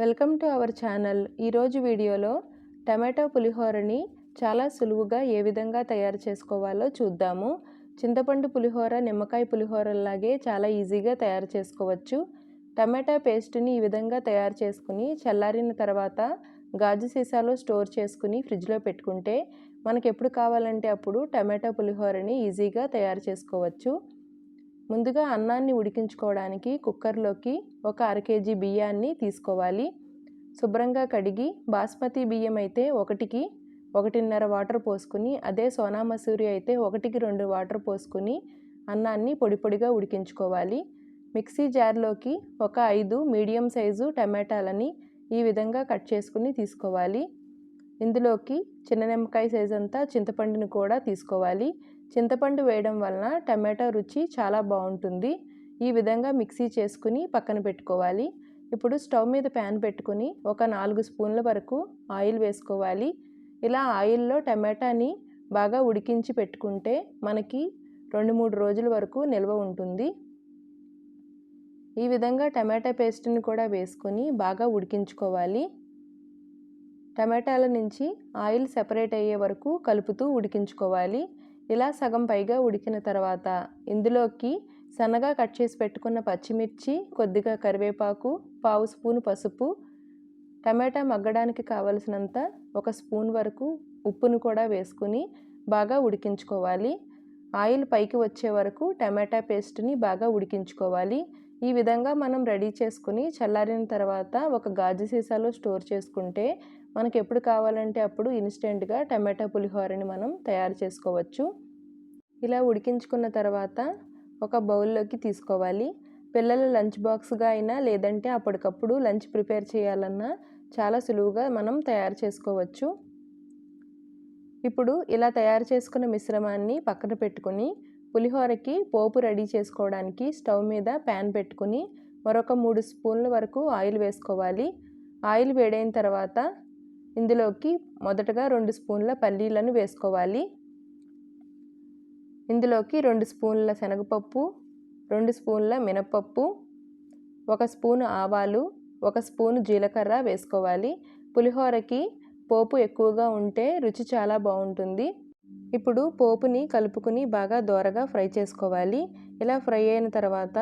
Welcome to our channel. ఈరోజు వీడియోలో tomato పులిహోరని చాలా సులువుగా ఏ విధంగా తయారు చేసుకోవాలో చూద్దాము. చింతపండు పులిహోర నిమ్మకాయ పులిహోరలాగే చాలా ఈజీగా తయారు చేసుకోవచ్చు. టమాటా పేస్ట్ని ఈ విధంగా తయారు చేసుకుని చల్లారిన తర్వాత గాజు సీసాలో స్టోర్ చేసుకుని ఫ్రిడ్జ్లో పెట్టుకుంటే మనకు ఎప్పుడు కావాలంటే అప్పుడు టమాటా పులిహోరని ఈజీగా తయారు చేసుకోవచ్చు. ముందుగా అన్నాన్ని ఉడికించుకోవడానికి కుక్కర్లోకి ఒక అర కేజీ బియ్యాన్ని తీసుకోవాలి. శుభ్రంగా కడిగి బాస్మతి బియ్యం అయితే ఒకటికి ఒకటిన్నర వాటర్ పోసుకుని అదే సోనా మసూరి అయితే ఒకటికి రెండు వాటర్ పోసుకుని అన్నాన్ని పొడి పొడిగా ఉడికించుకోవాలి. మిక్సీ జార్లోకి ఒక ఐదు మీడియం సైజు టమాటాలని ఈ విధంగా కట్ చేసుకుని తీసుకోవాలి. ఇందులోకి చిన్న నిమ్మకాయ సైజ్ అంతా చింతపండుని కూడా తీసుకోవాలి. చింతపండు వేయడం వలన టమాటా రుచి చాలా బాగుంటుంది. ఈ విధంగా మిక్సీ చేసుకుని పక్కన పెట్టుకోవాలి. ఇప్పుడు స్టవ్ మీద ప్యాన్ పెట్టుకుని ఒక నాలుగు స్పూన్ల వరకు ఆయిల్ వేసుకోవాలి. ఇలా ఆయిల్లో టమాటాని బాగా ఉడికించి పెట్టుకుంటే మనకి రెండు మూడు రోజుల వరకు నిల్వ ఉంటుంది. ఈ విధంగా టమాటా పేస్ట్ని కూడా వేసుకొని బాగా ఉడికించుకోవాలి. టమాటాల నుంచి ఆయిల్ సెపరేట్ అయ్యే వరకు కలుపుతూ ఉడికించుకోవాలి. ఇలా సగం పైగా ఉడికిన తర్వాత ఇందులోకి సన్నగా కట్ చేసి పెట్టుకున్న పచ్చిమిర్చి కొద్దిగా కరివేపాకు పావు స్పూన్ పసుపు టమాటా మగ్గడానికి కావలసినంత ఒక స్పూన్ వరకు ఉప్పును కూడా వేసుకుని బాగా ఉడికించుకోవాలి. ఆయిల్ పైకి వచ్చే వరకు టమాటా పేస్ట్ని బాగా ఉడికించుకోవాలి. ఈ విధంగా మనం రెడీ చేసుకుని చల్లారిన తర్వాత ఒక గాజు సీసాలో స్టోర్ చేసుకుంటే మనకు ఎప్పుడు కావాలంటే అప్పుడు ఇన్స్టెంట్గా టమాటా పులిహోరని మనం తయారు చేసుకోవచ్చు. ఇలా ఉడికించుకున్న తర్వాత ఒక బౌల్లోకి తీసుకోవాలి. పిల్లల లంచ్ బాక్స్గా అయినా లేదంటే అప్పటికప్పుడు లంచ్ ప్రిపేర్ చేయాలన్నా చాలా సులువుగా మనం తయారు చేసుకోవచ్చు. ఇప్పుడు ఇలా తయారు చేసుకున్న మిశ్రమాన్ని పక్కన పెట్టుకొని పులిహోరకి పోపు రెడీ చేసుకోవడానికి స్టవ్ మీద ప్యాన్ పెట్టుకుని మరొక మూడు స్పూన్ల వరకు ఆయిల్ వేసుకోవాలి. ఆయిల్ వేడైన తర్వాత ఇందులోకి మొదటగా రెండు స్పూన్ల పల్లీలను వేసుకోవాలి. ఇందులోకి రెండు స్పూన్ల శనగపప్పు రెండు స్పూన్ల మినపప్పు ఒక స్పూన్ ఆవాలు ఒక స్పూన్ జీలకర్ర వేసుకోవాలి. పులిహోరకి పోపు ఎక్కువగా ఉంటే రుచి చాలా బాగుంటుంది. ఇప్పుడు పోపుని కలుపుకుని బాగా దోరగా ఫ్రై చేసుకోవాలి. ఇలా ఫ్రై అయిన తర్వాత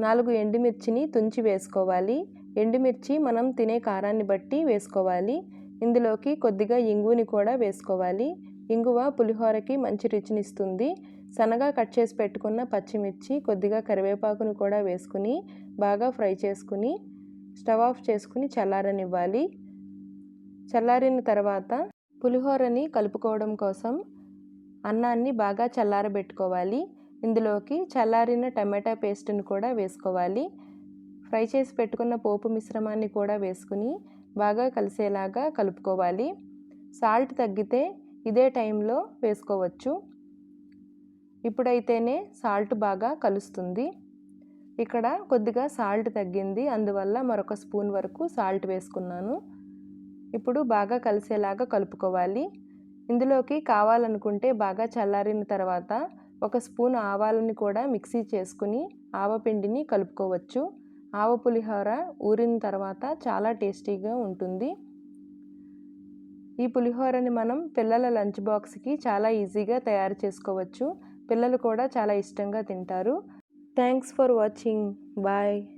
నాలుగు ఎండుమిర్చిని తుంచి వేసుకోవాలి. ఎండుమిర్చి మనం తినే కారాన్ని బట్టి వేసుకోవాలి. ఇందులోకి కొద్దిగా ఇంగుని కూడా వేసుకోవాలి. ఇంగువ పులిహోరకి మంచి రుచినిస్తుంది సన్నగా కట్ చేసి పెట్టుకున్న పచ్చిమిర్చి కొద్దిగా కరివేపాకును కూడా వేసుకుని బాగా ఫ్రై చేసుకుని స్టవ్ ఆఫ్ చేసుకుని చల్లారనివ్వాలి. చల్లారిన తర్వాత పులిహోరని కలుపుకోవడం కోసం అన్నాన్ని బాగా చల్లారబెట్టుకోవాలి. ఇందులోకి చల్లారిన టమాటా పేస్ట్ని కూడా వేసుకోవాలి. ఫ్రై చేసి పెట్టుకున్న పోపు మిశ్రమాన్ని కూడా వేసుకుని బాగా కలిసేలాగా కలుపుకోవాలి. సాల్ట్ తగ్గితే ఇదే టైంలో వేసుకోవచ్చు. ఇప్పుడైతేనే సాల్ట్ బాగా కలుస్తుంది. ఇక్కడ కొద్దిగా సాల్ట్ తగ్గింది. అందువల్ల మరొక స్పూన్ వరకు సాల్ట్ వేసుకున్నాను. ఇప్పుడు బాగా కలిసేలాగా కలుపుకోవాలి. ఇందులోకి కావాలనుకుంటే బాగా చల్లారిన తర్వాత ఒక స్పూన్ ఆవాలని కూడా మిక్సీ చేసుకుని ఆవపిండిని కలుపుకోవచ్చు. ఆవ పులిహోర ఊరిన తర్వాత చాలా టేస్టీగా ఉంటుంది. ఈ పులిహోరని మనం పిల్లల లంచ్ బాక్స్కి చాలా ఈజీగా తయారు చేసుకోవచ్చు. పిల్లలు కూడా చాలా ఇష్టంగా తింటారు. Thanks for watching. బాయ్.